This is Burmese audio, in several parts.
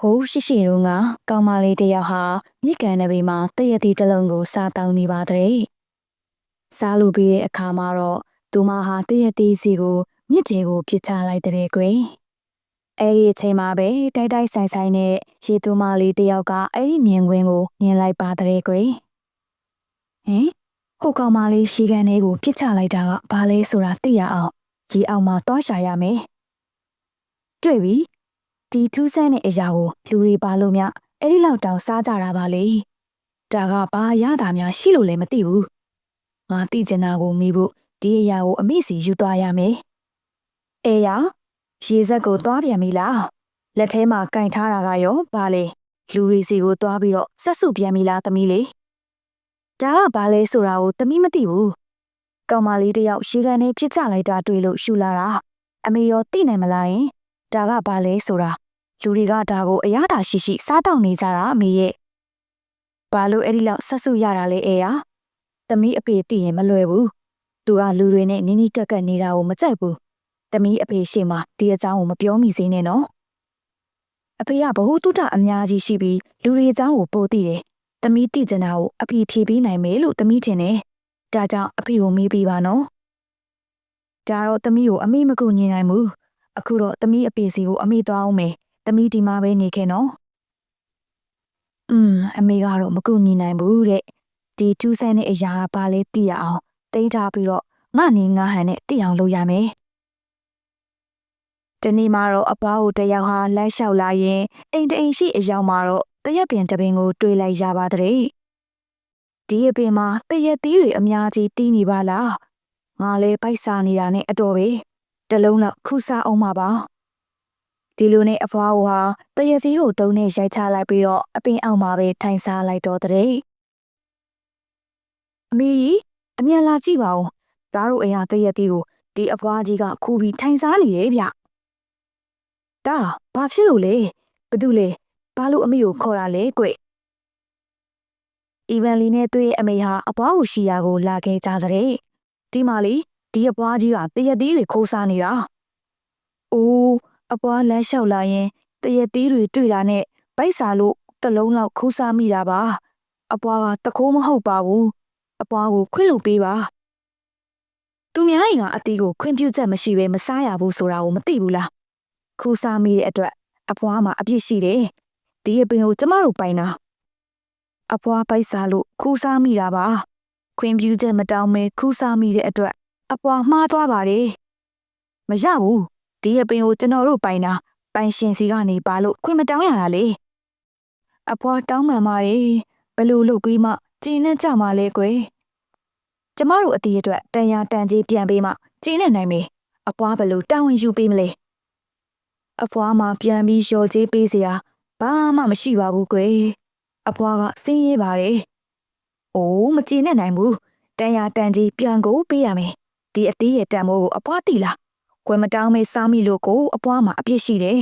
ဟိုးရှိရှိတုန်းကကောင်မလေးတစ်ယောက်ဟာမြစ်ကန်နဘေးမှာတရက်တီတစ်လုံးကိုစားတောင်းနေပါတဲ့စားလို့ပြီးတဲ့အခါမှာတော့သူမဟာတရက်တီစီကိုမြစ်တဲကိုပြစ်ချလိုက်တဲ့ကွယ်အဲ့ဒီအချိန်မှာပဲတိုက်တိုက်ဆိုင်ဆိုင်နဲ့ရေသူမလေးတစ်ယောက်ကအဲ့ဒီမြင်ကွင်းကိုမြင်လိုက်ပါတဲ့ကွယ်ဟင်ဟိုကောင်မလေးရှီကန်လေးကိုပြစ်ချလိုက်တာကဘာလဲဆိုတာသိရအောင်ရေအောင်မှာတွားရှာရမယ်တွေ့ပြီ ဒီထူးဆန်းတဲ့အရာကိုလူတွေပါလို့မြအဲ့ဒီလောက်တောင်စားကြတာပါလေဒါကဘာရတာများရှိလို့လည်းမသိဘူးငါသိချင်တာကိုမေးဖို့ဒီအရာကိုအမိစီယူသွားရမယ်အေးရရေစက်ကိုသွားပြန်ပြီလားလက်ထဲမှာကင်ထားတာကရောဘာလဲလူတွေစီကိုသွားပြီးတော့ဆက်စုပြန်ပြီလားသမီးလေးဒါကဘာလဲဆိုတာကိုသမီးမသိဘူးကောင်မလေးတယောက်ရေကန်နဲ့ပြစ်ချလိုက်တာတွေ့လို့ရှူလာတာအမေရောသိနိုင်မလားယင် ဒါကဘာလဲဆိုတာလူတွေကဒါကိုအရသာရှိရှိစားတောက်နေကြတာအမေရဲ့ဘာလို့အဲ့ဒီလောက်ဆက်စုရတာလဲအေးရသမီးအဖေသိရင်မလွယ်ဘူးသူကလူတွေနဲ့နီးနီးကပ်ကပ်နေတာကိုမကြိုက်ဘူးသမီးအဖေရှေ့မှာဒီအကြောင်းကိုမပြောမိစေနဲ့နော်အဖေကဘ ഹു တုတအများကြီးရှိပြီးလူတွေအကြောင်းကိုပိုသိတယ်သမီးသိကျင်တာကိုအဖေဖြေပေးနိုင်မယ်လို့သမီးထင်တယ်ဒါကြောင့်အဖေကိုမေးပေးပါနော်ဒါတော့သမီးကိုအမေမကူညီနိုင်ဘူး အခုတော့သမီးအပေစီကိုအမေသွားအောင်မယ်သမီးဒီမှာပဲနေခဲ့နော်อืมအမေကတော့မကူညီနိုင်ဘူးတဲ့ဒီထူးဆန်းတဲ့အရာကဘာလဲသိရအောင်တိတ်ထားပြီးတော့ငါနေငါဟန်နဲ့သိအောင်လုပ်ရမယ်တနေ့မှာတော့အပွားကိုတယောက်ဟာလမ်းလျှောက်လာရင်အိမ်တအိမ်ရှိအရောက်မှာတော့တရက်ပင်တပင်ကိုတွေးလိုက်ရပါတဲ့ဒီအပင်မှာတရက်သီးတွေအများကြီးတီးနေပါလားငါလဲပိုက်စားနေတာနဲ့အတော်ပဲ တလုံးလောက်ခုစားအောင်ပါပါဒီလိုနဲ့အဖွားကဟာတရစီကိုတုံးနဲ့ရိုက်ချလိုက်ပြီးတော့အပင်အောက်မှာပဲထိုင်စားလိုက်တော့တဲ့အမေကြီးအမြန်လာကြည့်ပါဦးဒါတို့အိမ်ဟာတရတီကိုဒီအဖွားကြီးကခူပြီးထိုင်စားနေတယ်ဗျဒါဘာဖြစ်လို့လဲဘသူလဲဘာလို့အမေကိုခေါ်တာလဲကွအီဗန်လီနဲ့တွေ့ရဲ့အမေဟာအဖွားကိုရှိရာကိုလာခဲ့ကြတဲ့ဒီမှာလေ ဒီအပွားကြီးကတရက်သေးတွေခိုးစားနေတာ။အိုးအပွားလမ်းလျှောက်လာရင်တရက်သေးတွေတွေ့တာနဲ့ဗိုက်စာလို့တစ်လုံးလောက်ခိုးစားမိတာပါ။အပွားကတခိုးမဟုတ်ပါဘူး။အပွားကိုခွင့်လို့ပေးပါ။သူများရင်ကအတီးကိုခွင့်ပြုချက်မရှိဘဲမစားရဘူးဆိုတာကိုမသိဘူးလား။ခိုးစားမိတဲ့အတွက်အပွားမှာအပြစ်ရှိတယ်။ဒီအပင်ကိုကျမတို့ပိုင်တာ။အပွားဗိုက်စာလို့ခိုးစားမိတာပါ။ခွင့်ပြုချက်မတောင်းမဲခိုးစားမိတဲ့အတွက် အပွားမှားသွားပါတယ်မရဘူးဒီအပင်ကိုကျွန်တော်တို့ပိုင်တာပိုင်ရှင်စီကနေပါလို့ခွင့်မတောင်းရတာလေအဖွားတောင်းမှန်ပါတယ်ဘလို့လုပ်ပြီးမှကျင်းနဲ့ကြမှာလဲကွယ်ကျမတို့အတီးအတွက်တန်ရာတန်ကြီးပြန်ပေးမှကျင်းနဲ့နိုင်မေအဖွားဘလို့တာဝန်ယူပေးမလဲအဖွားမှပြန်ပြီးလျှော်ကြေးပေးစရာဘာမှမရှိပါဘူးကွယ်အဖွားကစင်းရဲပါတယ်အိုးမကျင်းနဲ့နိုင်ဘူးတန်ရာတန်ကြီးပြန်ကိုပေးရမယ် ဒီအသေးရဲ့တန်မိုးကိုအပွားသိလားခွဲမတောင်းမေးစားမိလို့ကိုအပွားမှာအပြစ်ရှိတယ်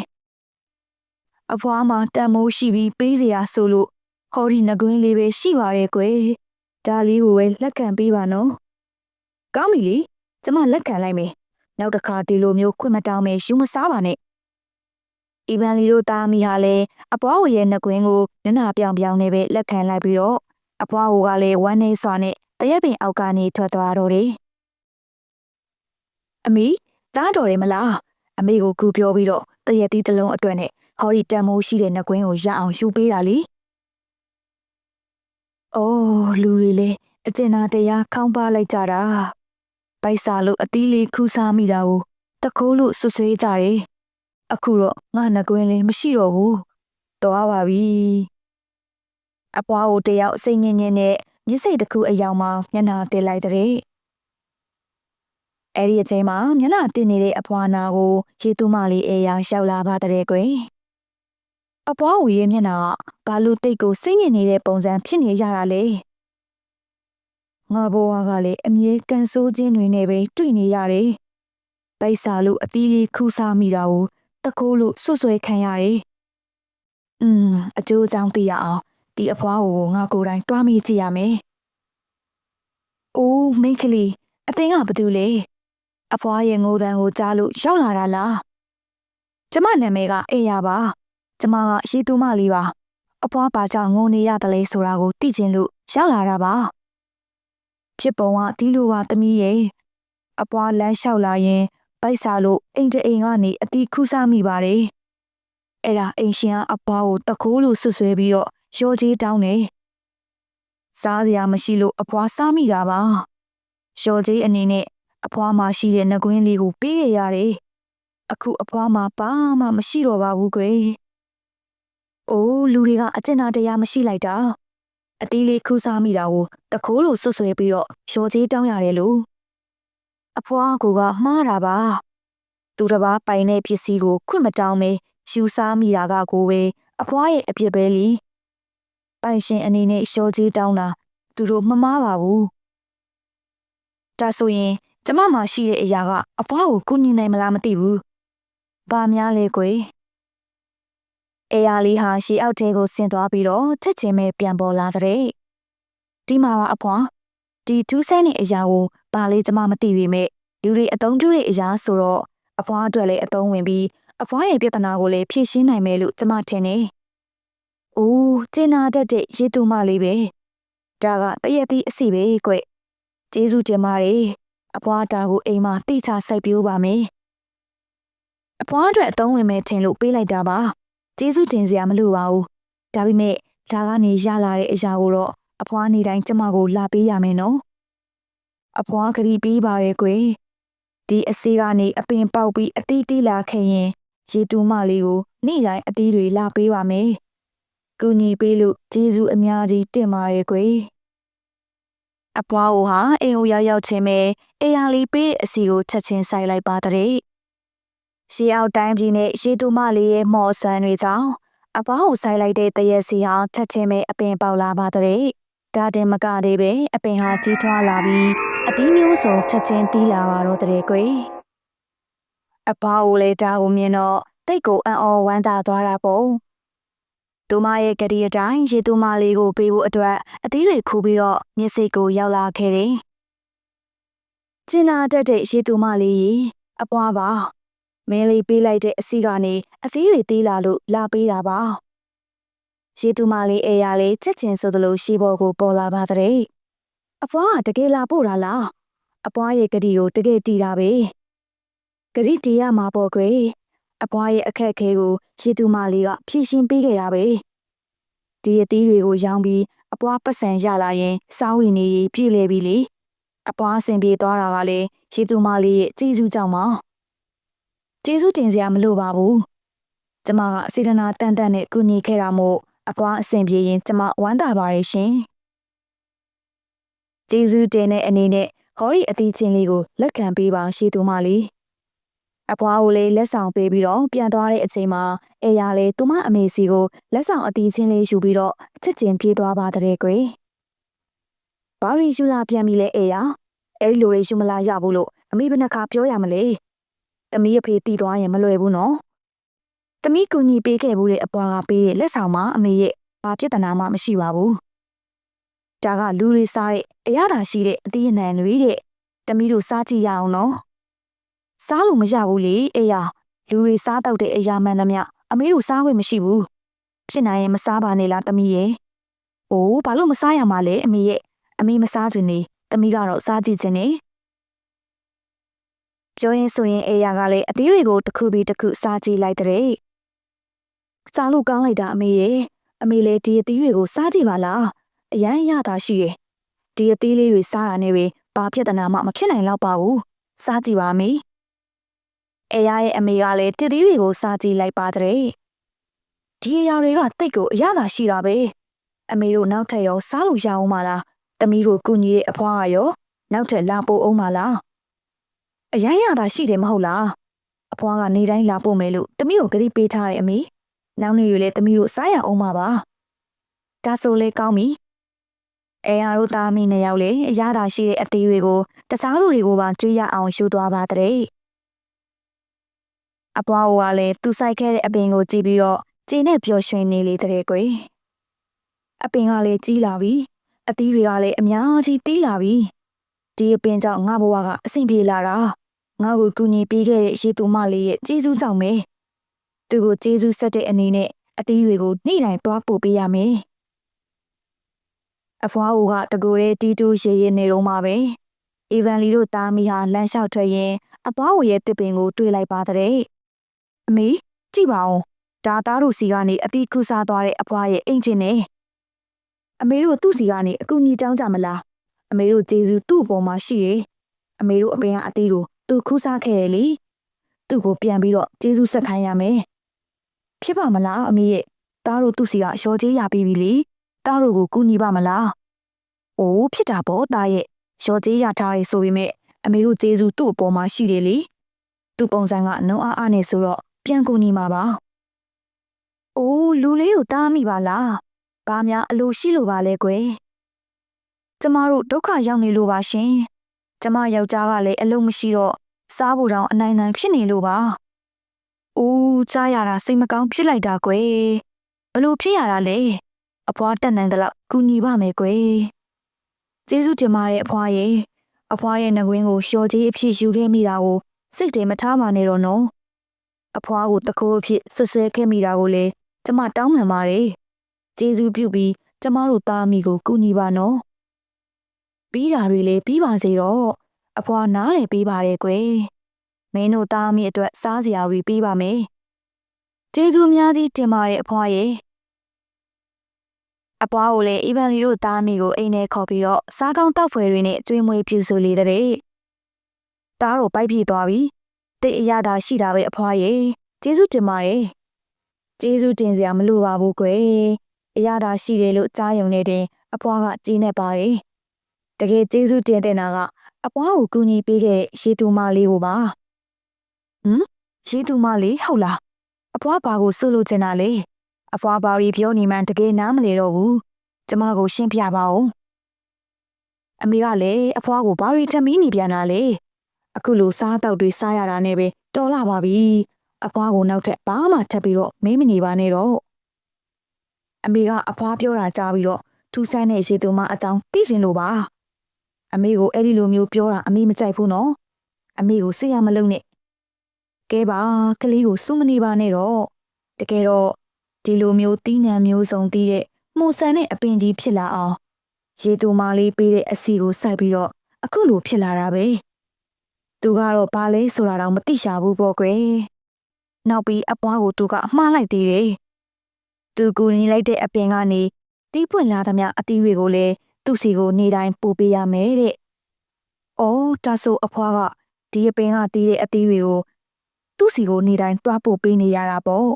အဖွားမှာတန်မိုးရှိပြီးပေးစရာဆိုလို့ဟော်ဒီငကွင်းလေးပဲရှိပါရဲ့ကွယ်ဒါလေးကိုပဲလက်ခံပေးပါနော်ကောင်းပြီလေကျမလက်ခံလိုက်မယ်နောက်တစ်ခါဒီလိုမျိုးခွင့်မတောင်းမေယူမစားပါနဲ့အီဗန်လီတို့သားမိဟာလည်းအပွားဝရဲ့နှကွင်းကိုညနာပြောင်ပြောင်နဲ့ပဲလက်ခံလိုက်ပြီးတော့အဖွားကလည်းဝမ်းနေစွာနဲ့တရက်ပင်အောက်ကနေထွက်သွားတော့တယ် အမေတားတော်တယ်မလားအမေကိုကူပြောပြီးတော့တရက်တီးတစ်လုံးအတွက်နဲ့ဟော်ဒီတန်မိုးရှိတဲ့နှကွင်းကိုရအောင်ယူပေးတာလေအိုးလူတွေလေအကျဉ်းသားတရားခေါင်းပါလိုက်ကြတာပိုက်စာလို့အတီးလေးခူးစားမိတာကိုတခိုးလို့ဆွဆွေးကြတယ်အခုတော့ငါနှကွင်းလေးမရှိတော့ဘူးတော်ပါပြီအပွားကိုတယောက်စိတ်ငြင်းငြင်းနဲ့မျက်စိတစ်ခုအယောင်မှာမျက်နှာတင်လိုက်တဲ့ အဲ့ဒီအချိန်မှာမျက်နှာတင်နေတဲ့အဖွာနာကိုရေတူးမလေးအေးရောင်ရှောက်လာပါတဲ့ကွယ်အပွားဝီရဲ့မျက်နှာကဘာလို့တိတ်ကိုစိတ်ညစ်နေတဲ့ပုံစံဖြစ်နေရတာလဲငါဘဝကလည်းအမြဲကန်ဆိုးခြင်းတွေနဲ့ပဲတွေ့နေရတယ်ပိုက်စာလို့အသီးလေးခူးစားမိတာကိုတကိုးလို့ဆွဆွဲခံရတယ်อืมအကျိုးအကြောင်းသိရအောင်ဒီအဖွားကိုငါကိုယ်တိုင်တွားမိကြည့်ရမယ်။အိုးမိတ်ကလေးအသင်ကဘာတူလဲ။ အဖွားရဲ့ငိုတန်ကိုကြားလို့ရောက်လာတာလား။ကျမနာမည်ကအေးရပါ။ကျကျမကရေတူမလေးပါအဖွားပါကြောင့်ငုံနေရတယ်လေဆိုတာကိုသိချင်လို့ရောက်လာတာပါဖြစ်ပုံကဒီလိုပါသမီးရဲ့အဖွားလမ်းလျှောက်လာရင်ပိုက်စားလို့အိမ်တအိမ်ကနေအတီးခုစားမိပါတယ်အဲ့ဒါအိမ်ရှင်ကအဖွားကိုတခိုးလို့ဆွဆွဲပြီးတော့ရောကြီးတောင်းတယ်စားစရာမရှိလို့အဖွားစားမိတာပါရောကြီးအနေနဲ့ အဖွားမှာရှိတဲ့နှကွင်းလေးကိုပေးရရတယ်အခုအဖွားမှာဘာမှမရှိတော့ပါဘူးကွယ်။အိုးလူတွေကအကျဉ်းတရားမရှိလိုက်တာ။အတီးလေးခူးစားမိတာကိုတခိုးလိုဆွဆွဲပြီးတော့ရော်ကြီးတောင်းရတယ်လို့။အဖွားကူကမှားတာပါ။သူတစ်ပါးပိုင်တဲ့ပစ္စည်းကိုခွင့်မတောင်းမေယူစားမိတာကကိုပဲအဖွားရဲ့အပြစ်ပဲလी။ပိုင်ရှင်အနေနဲ့ရော်ကြီးတောင်းတာသူတို့မမားပါဘူး။ဒါဆိုရင် ကျမမှရှိတဲ့အရာကအဖွားကိုကူညီနိုင်မလားမသိဘူး။ဘာများလဲကွယ်။အေယာလေးဟာရှီအောက်ထဲကိုဆင်းသွားပြီးတော့ချက်ချင်းပဲပြန်ပေါ်လာတဲ့။ဒီမှာပါအဖွားဒီထူးဆန်းတဲ့အရာကိုဘာလေးကျမမသိပေမဲ့လူတွေအသုံးပြုတဲ့အရာဆိုတော့အဖွားအတွက်လည်းအသုံးဝင်ပြီးအဖွားရဲ့ပြဿနာကိုလည်းဖြေရှင်းနိုင်မယ်လို့ကျမထင်တယ်။အိုးကျင်နာတတ်တဲ့ရေတူမလေးပဲ။ဒါကတရက်သီးအစီပဲကွ။ကျေးဇူးတင်ပါတယ်။ အဖွားတာကိုအိမ်မှာတိချစိုက်ပြိုးပါမယ်။အဖွားအတွက်အသုံးဝင်မယ်ထင်လို့ပေးလိုက်တာပါ။ကျေးဇူးတင်စရာမလိုပါဘူး။ဒါပေမဲ့ဒါကနေရလာတဲ့အရာကိုတော့အဖွားနေတိုင်းကျမကိုလာပေးရမယ်နော်။အဖွားကလေးပေးပါရဲ့ကွယ်။ဒီအစီကနေအပင်ပေါက်ပြီးအသီးတီးလာခဲ့ရင်ရေတူမလေးကိုနေ့တိုင်းအသီးတွေလာပေးပါမယ်။ကူညီပေးလို့ကျေးဇူးအများကြီးတင်ပါရဲ့ကွယ်။ အပွားကိုဟာအိမ်ကိုရောက်ရောက်ချင်းပဲအေယာလီပေးအစီကိုချက်ချင်းဆိုင်လိုက်ပါတဲ့။ရှေးအောက်တိုင်းပြည်နဲ့ရေတူမလေးရဲ့မော်ဆန်တွေကြောင့်အပွားကိုဆိုင်လိုက်တဲ့တရက်စီဟာချက်ချင်းပဲအပင်ပေါက်လာပါတဲ့။ဒါတင်မကသေးပဲအပင်ဟာကြီးထွားလာပြီးအတီးမျိုးစုံချက်ချင်းတီးလာပါတော့တဲ့ကွယ်။အပွားကိုလည်းဒါကိုမြင်တော့တိတ်ကိုအံ့ဩဝမ်းသာသွားတာပေါ့။ တူမရဲ့ကတိအတိုင်းရေတူမလေးကိုပေးဖို့အတွက်အသီးတွေခူပြီးတော့မျက်စိကိုရောက်လာခဲ့တယ်။ကျင်နာတက်တဲ့ရေတူမလေးကြီးအပွားပါမင်းလေးပေးလိုက်တဲ့အစီကနေအသီးတွေသေးလာလို့လာပေးတာပါ။ရေတူမလေးအေရလေးချက်ချင်းဆိုသလိုရှီဘော်ကိုပေါ်လာပါတဲ့အပွားကတကယ်လာပို့တာလားအပွားရဲ့ကတိကိုတကယ်တီးတာပဲ။ကတိတီးရမှာပေါ့ကွယ် အပွားရဲ့အခက်အခဲကိုရေတူမလေးကဖြည့်ရှင်းပေးခဲ့တာပဲဒီအသီးတွေကိုရောင်းပြီးအပွားပတ်စံရလာရင်စားဝင်နေပြည်လေပြီလေအပွားအဆင်ပြေသွားတာကလည်းရေတူမလေးရဲ့ကျေးဇူးကြောင့်ပါကျေးဇူးတင်စရာမလိုပါဘူးကျမကစေတနာတန်တန်နဲ့ကူညီခဲ့တာမို့အပွားအဆင်ပြေရင်ကျမဝမ်းသာပါရဲ့ရှင်ကျေးဇူးတင်တဲ့အနေနဲ့ဟောဒီအသီးချင်းလေးကိုလက်ခံပေးပါရှီတူမလေး အဖွားကိုလည်းလက်ဆောင်ပေးပြီးတော့ပြန်သွားတဲ့အချိန်မှာအေယာလည်းသူမအမေစီကိုလက်ဆောင်အတီးချင်းလေးယူပြီးတော့ချစ်ချင်ပြေးသွားပါတဲ့ကွယ်။ဘာရီယူလာပြန်ပြီလဲအေယာ။အဲ့ဒီလိုတွေယူမလာရဘူးလို့အမေဘယ်နှခါပြောရမလဲ။တမီးအဖေတီးသွားရင်မလွယ်ဘူးနော်။တမီးကူညီပေးခဲ့ဘူးတဲ့အပွားကပေးတဲ့လက်ဆောင်မှာအမေရဲ့ဘာပြဿနာမှမရှိပါဘူး။ဒါကလူတွေစားတဲ့အရသာရှိတဲ့အသီးအနှံတွေတဲ့တမီးတို့စားကြည့်ရအောင်နော်။ စားလို့မရဘူးလေအေးရလူတွေစားတော့တဲ့အရာမှန်သမျှအမေတို့စားခွင့်မရှိဘူးဖြစ်နိုင်ရင်မစားပါနဲ့လားတမီးရဲ့အိုးဘာလို့မစားရမှာလဲအမေရဲ့အမေမစားခြင်းနေတမီးကတော့စားကြည့်ခြင်းနေပြောရင်ဆိုရင်အေးရကလည်းအသေးတွေကိုတစ်ခုပြီးတစ်ခုစားကြည့်လိုက်တဲ့စားလို့ကောင်းလိုက်တာအမေရဲ့အမေလည်းဒီအသီးတွေကိုစားကြည့်ပါလားအရန်ရတာရှိရဲ့ဒီအသီးလေးတွေစားတာနဲ့ပဲဘာပြဿနာမှမဖြစ်နိုင်တော့ပါဘူးစားကြည့်ပါမေ အဲရရဲ့အမေကလည်းတစ်သီးတွေကိုစားကြည့်လိုက်ပါတဲ့ဒီအရာတွေကတိတ်ကိုအရသာရှိတာပဲအမေတို့နောက်ထပ်ရောစားလို့ရအောင်မလားတမီးကိုကူညီတဲ့အဖွားကရောနောက်ထပ်လာပို့အောင်မလားအရန်ရတာရှိတယ်မဟုတ်လားအဖွားကနေတိုင်းလာပို့မယ်လို့တမီးကိုကြိပေးထားတယ်အမေနောက်နေ့ရွေလည်းတမီးတို့စားရအောင်ပါပါဒါဆိုလေကောင်းပြီအဲရတို့သားမီးနှစ်ယောက်လေအရသာရှိတဲ့အသေးတွေကိုတစားသူတွေကိုပါကြွေးရအောင်ရှူသွားပါတဲ့ အပွားအိုကလည်းသူဆိုင်ခဲ့တဲ့အပင်ကိုကြည့်ပြီးတော့ကျေနဲ့ပျော်ရွှင်နေလေတဲ့ကွယ်အပင်ကလည်းကြီးလာပြီအသီးတွေကလည်းအများကြီးတီးလာပြီဒီအပင်ကြောင့်ငါဘဝကအဆင်ပြေလာတာငါ့ကိုကူညီပေးခဲ့တဲ့ရေသူမလေးရဲ့ကျေးဇူးကြောင့်ပဲသူကိုကျေးဇူးဆက်တဲ့အနေနဲ့အသီးတွေကိုနေ့တိုင်းသွားပို့ပေးရမယ်အဖွားအိုကတကူရဲ့တီတူရေရင်နေတော့မှပဲအီဗန်လီတို့သားမိဟာလမ်းလျှောက်ထွက်ရင်အပွားအိုရဲ့တစ်ပင်ကိုတွေ့လိုက်ပါတဲ့ အမေကြည့်ပါဦးဒါသားတို့စီကနေအတီးခုစားသွားတဲ့အဖွားရဲ့အိမ်ချင်းနဲ့အမေတို့သူ့စီကနေအကူကြီးတောင်းကြမလားအမေတို့ဂျေဇူးသူ့အပေါ်မှာရှိတယ်အမေတို့အပင်ကအတီးကိုသူခူးစားခဲ့တယ်လေသူ့ကိုပြန်ပြီးတော့ဂျေဇူးဆက်ခိုင်းရမယ်ဖြစ်ပါမလားအမေရဲ့သားတို့သူ့စီကရော်ကြေးရပြီးပြီလေသားတို့ကိုကူညီပါမလားအိုးဖြစ်တာပေါ့သားရဲ့ရော်ကြေးရထားတယ်ဆိုပေမဲ့အမေတို့ဂျေဇူးသူ့အပေါ်မှာရှိတယ်လေသူ့ပုံစံကနှုံအားအားနေဆိုတော့ ပြန်ကူညီမှာပါ။အိုးလူလေးကိုတားမိပါလား။ဘာများအလိုရှိလို့ပါလဲကွယ်။ကျမတို့ဒုက္ခရောက်နေလို့ပါရှင်။ကျမယောက်ျားကလည်းအလုံးမရှိတော့စားဖို့တောင်အနိုင်နိုင်ဖြစ်နေလို့ပါ။အိုးကြားရတာစိတ်မကောင်းဖြစ်လိုက်တာကွယ်။ဘလို့ဖြစ်ရတာလဲ။အဖွားတက်နိုင်တယ်လို့ကူညီပါမယ်ကွယ်။ကျေးဇူးတင်ပါတယ်အဖွားရဲ့။အဖွားရဲ့နှကွင်းကိုလျှော်ကြေးအဖြစ်ယူခဲ့မိတာကိုစိတ်တွေမထားပါနဲ့တော့နော်။ အဖွားကိုတကိုးအဖြစ်ဆွဆွဲခဲ့မိတာကိုလည်းကျမတောင်းပန်ပါတယ်။ကျေးဇူးပြုပြီးကျမတို့သားမိကိုကူညီပါနော်။ပြီးတာတွေလည်းပြီးပါစေတော့အဖွားနားလည်းပေးပါတယ်ကွယ်။မင်းတို့သားမိအတွက်စားစရာတွေပေးပါမယ်။ကျေးဇူးအများကြီးတင်ပါတယ်အဖွားရဲ့။အပွားကိုလည်းအီဗန်လီတို့သားမိကိုအိမ်ထဲခေါ်ပြီးတော့စားကောင်းတောက်ဖွယ်တွေနဲ့ကျွေးမွေးပြုစုလေတဲ့။သားတို့ပိုက်ပြေးသွားပြီ။ တိတ်အရသာရှိတာပဲအဖွားရဲ့။ကျေးဇူးတင်ပါတယ်။ကျေးဇူးတင်စရာမလိုပါဘူးကွယ်။အရသာရှိတယ်လို့ကြားရုံနဲ့တင်အဖွားကကြီးနေပါတယ်။တကယ်ကျေးဇူးတင်တဲ့နာကအပွားကိုကူညီပေးခဲ့ရေတူမလေးကိုပါ။ဟမ်ရေတူမလေးဟုတ်လား။အဖွားဘာကိုစွလို့ချင်တာလဲ။အဖွားဘာရီပြောနေမှန်းတကယ်နားမလဲတော့ဘူး။ကျမကိုရှင်းပြပါဦး။အမေကလည်းအဖွားကိုဘာရီထမင်းနေပြန်တာလေ။ အခုလိုစားတောက်တွေစားရတာနဲ့ပဲတော်လာပါပြီ။အဖွားကိုနောက်ထပ်ဘာမှထပ်ပြီးတော့မင်းမနေပါနဲ့တော့။အမေကအဖွားပြောတာကြားပြီးတော့ထူးဆန်းတဲ့ရေတူမအကြောင်းသိချင်လို့ပါ။အမေကိုအဲ့ဒီလိုမျိုးပြောတာအမေမကြိုက်ဘူးနော်။အမေကိုစိတ်ရမလုံးနဲ့။ကဲပါကလေးကိုစုမနေပါနဲ့တော့။တကယ်တော့ဒီလိုမျိုးတီးနှံမျိုးစုံတီးတဲ့မှုဆန်တဲ့အပင်ကြီးဖြစ်လာအောင်ရေတူမလေးပေးတဲ့အစီကိုစိုက်ပြီးတော့အခုလိုဖြစ်လာတာပဲ။ သူကတော့ဘာလဲဆိုတာတော့မသိရှာဘူးပေါ့ကွယ်။နောက်ပြီးအပွားကိုသူကအမှားလိုက်သေးတယ်။သူကူညီလိုက်တဲ့အပင်ကနေတီးပွင့်လာသမျှအသီးတွေကိုလည်းသူ့စီကိုနေတိုင်းပို့ပေးရမယ်တဲ့။အော်ဒါဆိုအဖွားကဒီအပင်ကတီးတဲ့အသီးတွေကိုသူ့စီကိုနေတိုင်းတွားပို့ပေးနေရတာပေါ့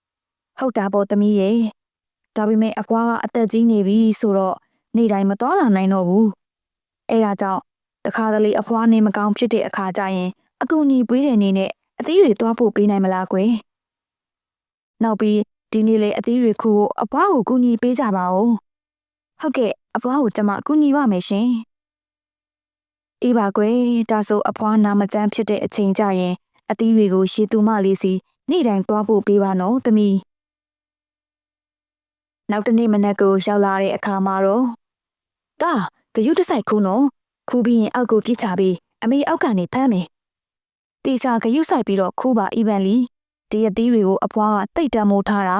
။ဟုတ်တာပေါ့သမီးရဲ့။ဒါပေမဲ့အဖွားကအသက်ကြီးနေပြီဆိုတော့နေတိုင်းမတော်လာနိုင်တော့ဘူး။အဲဒါကြောင့် တခါတလေအဖွားနေမကောင်းဖြစ်တဲ့အခါကျရင်အကူအညီပေးတဲ့နေနဲ့အသီးတွေတွားပို့ပေးနိုင်မလားကွယ်။နောက်ပြီးဒီနေ့လေအသီးတွေခုကိုအဖွားကိုကူညီပေးကြပါဦး။ဟုတ်ကဲ့အဖွားကိုကျွန်မကူညီပါမယ်ရှင်။အေးပါကွယ်ဒါဆိုအဖွားနာမကျန်းဖြစ်တဲ့အချိန်ကြရင်အသီးတွေကိုရှည်သူမလေးစီနေ့တိုင်းသွားဖို့ပေးပါနော်သမီး။နောက်တနေ့မနက်ကိုရောက်လာတဲ့အခါမှာတော့တာဂယုတစိုက်ခုနော် ခူးပြီးရင်အောက်ကိုပြစ်ချပြီးအမေအောက်ကနေဖမ်းမယ်။တေချာဂယုစိုက်ပြီးတော့ခူးပါအီဗန်လီဒီအသီးတွေကိုအဖွားကတိတ်တမိုးထားတာ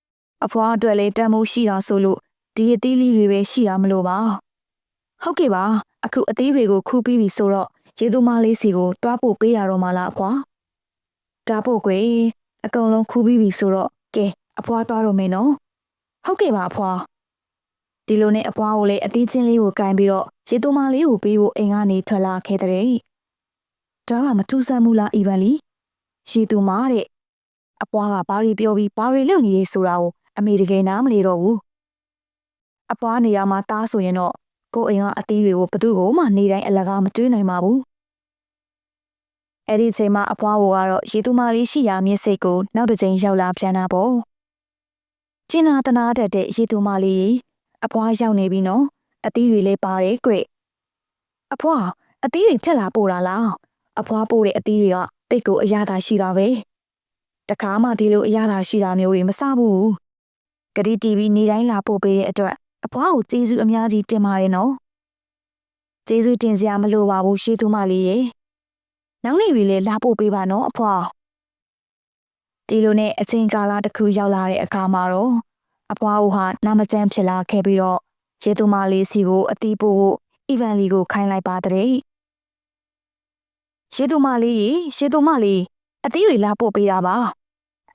။အဖွားအတွက်လည်းတမိုးရှိတာဆိုလို့ဒီအသီးလေးတွေပဲရှိတာမလို့ပါဟုတ်ကဲ့ပါအခုအသီးတွေကိုခူးပြီးပြီဆိုတော့ရေသူမလေးစီကိုတွားဖို့ပေးရတော့မှလားအဖွာဒါဖို့ကွယ်အကုန်လုံးခူးပြီးပြီဆိုတော့ကဲအဖွာသွားတော့မယ်နော်ဟုတ်ကဲ့ပါအဖွာဒီလိုနဲ့အဖွာကိုလည်းအသီးချင်းလေးကိုကင်ပြီးတော့ ရေသူမလေးကိုပေးဖို့အိမ်ကနေထွက်လာခဲ့တဲ့ဒါကမထူးဆန်းဘူးလားအီဗန်လီရေသူမတဲ့အဖွားကဘာတွေပြောပြီးဘာတွေလုပ်နေလဲဆိုတာကိုအမေတကယ်နားမလည်တော့ဘူးအဖွားနေရာမှာတားဆိုရင်တော့ကိုယ်အိမ်ကအသီးတွေကိုဘသူ့ကိုမှနေတိုင်းအလကားမတွေးနိုင်ပါဘူးအဲ့ဒီချိန်မှာအဖွားကိုကတော့ရေတူမလေးရှိရာမြစ်စိတ်ကိုနောက်တစ်ချိန်ရောက်လာပြန်တာပေါ့ကျင်းနာတနာတတ်တဲ့ရေတူမလေးအဖွားရောက်နေပြီနော် အသီးတွေလည်းပါတယ်ကွအဖွားအသီးတွေထက်လာပို့တာလားအဖွားပို့တဲ့အသီးတွေကတိတ်ကိုအရသာရှိတာပဲတခါမှဒီလိုအရသာရှိတာမျိုးတွေမစဘူးဂရီတီဗီနေတိုင်းလာပို့ပေးတဲ့အတွက်အဖွားကိုကျေးဇူးအများကြီးတင်ပါတယ်နော်ကျေးဇူးတင်စရာမလိုပါဘူးရှေးသူမလေးရေနောက်နေ့ပြီလေလာပို့ပေးပါနော်အဖွားဒီလိုနဲ့အချိန်ကာလတစ်ခုရောက်လာတဲ့အခါမှာတော့အဖွားဦးဟာနာမကျန်းဖြစ်လာခဲ့ပြီးတော့ ရေသူမလေးစီကိုအတီးပို့ဖို့အီဗန်လီကိုခိုင်းလိုက်ပါတဲ့ရေသူမလေးရေရေသူမလေးအတီးတွေလာပို့ပေးတာပါ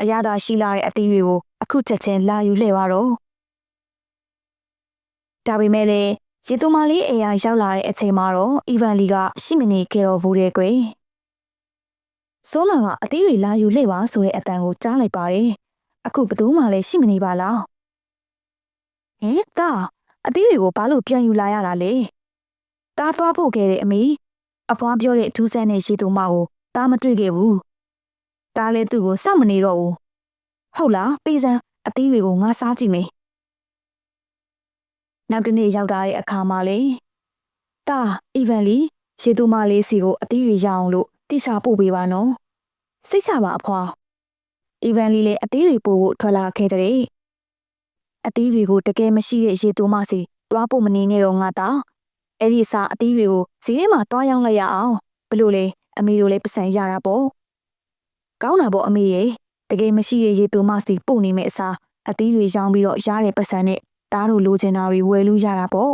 အရသာရှိလာတဲ့အတီးတွေကိုအခုချက်ချင်းလာယူလှည့်ပါတော့ဒါပေမဲ့လည်းရေသူမလေးအိမ်ယာရောက်လာတဲ့အချိန်မှာတော့အီဗန်လီကရှိမနေခဲ့တော့ဘူးတဲ့ကွယ်ဆိုးလာကအသေးတွေလာယူလှည့်ပါဆိုတဲ့အတန်ကိုကြားလိုက်ပါတယ်အခုဘယ်သူမှလည်းရှိမနေပါလားဟဲ့တာ အသေးတွေကိုဘာလို့ပြန်ယူလာရတာလဲတားသွားဖို့ခဲ့တဲ့အမေအဖွားပြောတဲ့အထူးဆန်းတဲ့ရေသူမကိုတားမတွေ့ခဲ့ဘူးတားလည်းသူ့ကိုစောင့်မနေတော့ဘူးဟုတ်လားပေးစမ်းအသေးတွေကိုငါစားကြည့်မယ်နောက်တစ်နေ့ရောက်လာတဲ့အခါမှာလေတာအီဗန်လီရေသူမလေးစီကိုအသေးတွေရအောင်လို့တိချပို့ပေးပါနော်စိတ်ချပါအဖွာအီဗန်လီလည်းအသေးတွေပို့ဖို့ထွက်လာခဲ့တဲ့ အသေးတွေကိုတကယ်မရှိတဲ့ရေသူမစီတွားဖို့မနေနဲ့တော့ငါတာအဲ့ဒီစာအသေးတွေကိုဈေးထဲမှာတွားရောက်လိုက်ရအောင်ဘလို့လဲအမေတို့လည်းပတ်စံရတာပေါ့ကောင်းတာပေါ့အမေရေတကယ်မရှိတဲ့ရေသူမစီပို့နေမဲ့အစားအသေးတွေရောင်းပြီးတော့ရတဲ့ပတ်စံနဲ့တားတို့လိုချင်တာတွေဝယ်လို့ရတာပေါ့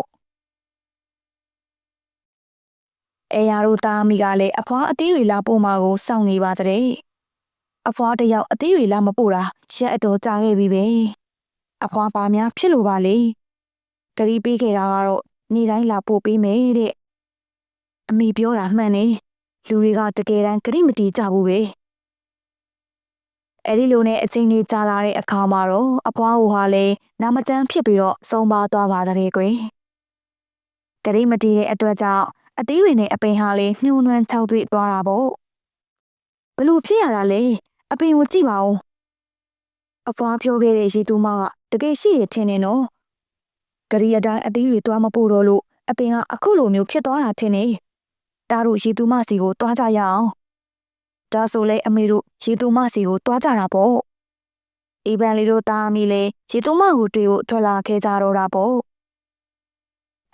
အဲရတို့သားမိကလည်းအဖွားအသေးတွေလာပို့မှာကိုစောင့်နေပါတဲ့အဖွားတယောက်အသေးတွေလာမပို့တာရက်အတော်ကြာခဲ့ပြီပဲ အဖွားပါများဖြစ်လို့ပါလေဂရီပေးခဲ့တာကတော့နေ့တိုင်းလာပို့ပေးမယ်တဲ့အမိပြောတာမှန်နေလူတွေကတကယ်တမ်းဂရိမတီကြဘူးပဲအဲ့ဒီလိုနဲ့အချင်းကြီးကြာလာတဲ့အခါမှာတော့အဖွားဟိုဟာလည်းနာမကျန်းဖြစ်ပြီးတော့ဆုံးပါသွားပါတဲ့ကွယ်ဂရိမတီတဲ့အတွက်ကြောင့်အသေးတွေနဲ့အပင်ဟာလည်းနှိုးနှွမ်းခြောက်သွေ့သွားတာပေါ့ဘလို့ဖြစ်ရတာလဲအပင်ကိုကြည့်ပါဦးအဖွားပြောခဲ့တဲ့ရေတူမက တကယ်ရှိရထင်နေနော်ဂရီအတိုင်းအသေးတွေတွားမပို့တော့လို့အပင်ကအခုလိုမျိုးဖြစ်သွားတာထင်နေတားတို့ရေတူမစီကိုတွားကြရအောင်ဒါဆိုလဲအမေတို့ရေတူမစီကိုတွားကြတာပေါ့အေဗန်လီတို့တားမိလဲရေတူမကိုတွေ့ဖို့ထွက်လာခဲ့ကြတော့တာပေါ့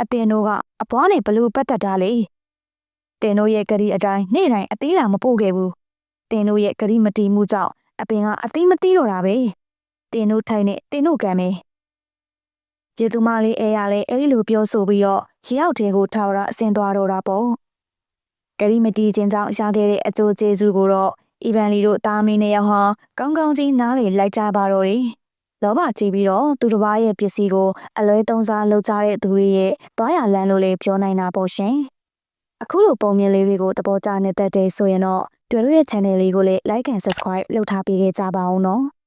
အတင်တို့ကအပွားနဲ့ဘလို့ပတ်သက်တာလေတင်တို့ရဲ့ဂရီအတိုင်းနေ့တိုင်းအသေးတာမပို့ခဲ့ဘူးတင်တို့ရဲ့ဂရီမတီမှုကြောင့်အပင်ကအသေးမသေးတော့တာပဲ တင်တို့ထိုင်နဲ့တင်တို့ကံပဲကျေသူမလေးအဲရလဲအဲ့ဒီလိုပြောဆိုပြီးတော့ရေရောက်တဲကိုထောက်ရအစင်သွားတော့တာပေါ့ဂရီမတီချင်းကြောင့်ရခဲ့တဲ့အကျိုးကျေးဇူးကိုတော့အီဗန်လီတို့တာမီနဲ့ရောက်ဟာကောင်းကောင်းကြီးနားလေလိုက်ကြပါတော့တယ်လောဘကြီးပြီးတော့သူတစ်ပါးရဲ့ပစ္စည်းကိုအလွဲသုံးစားလုပ်ကြတဲ့သူတွေရဲ့တွားရလန်းလို့လည်းပြောနိုင်တာပေါ့ရှင်။အခုလိုပုံမြင်လေးတွေကိုသဘောကျနေတဲ့တဲ့ဆိုရင်တော့တွေ့ရရဲ့ channel လေးကိုလည်း like and subscribe လုပ်ထားပေးခဲ့ကြပါအောင်နော်။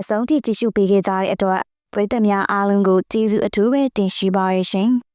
အဆုံးထိကြည့်ရှုပေးခဲ့ကြတဲ့အတွက်ပရိသတ်များအားလုံးကိုကျေးဇူးအထူးပဲတင်ရှိပါရရှင်။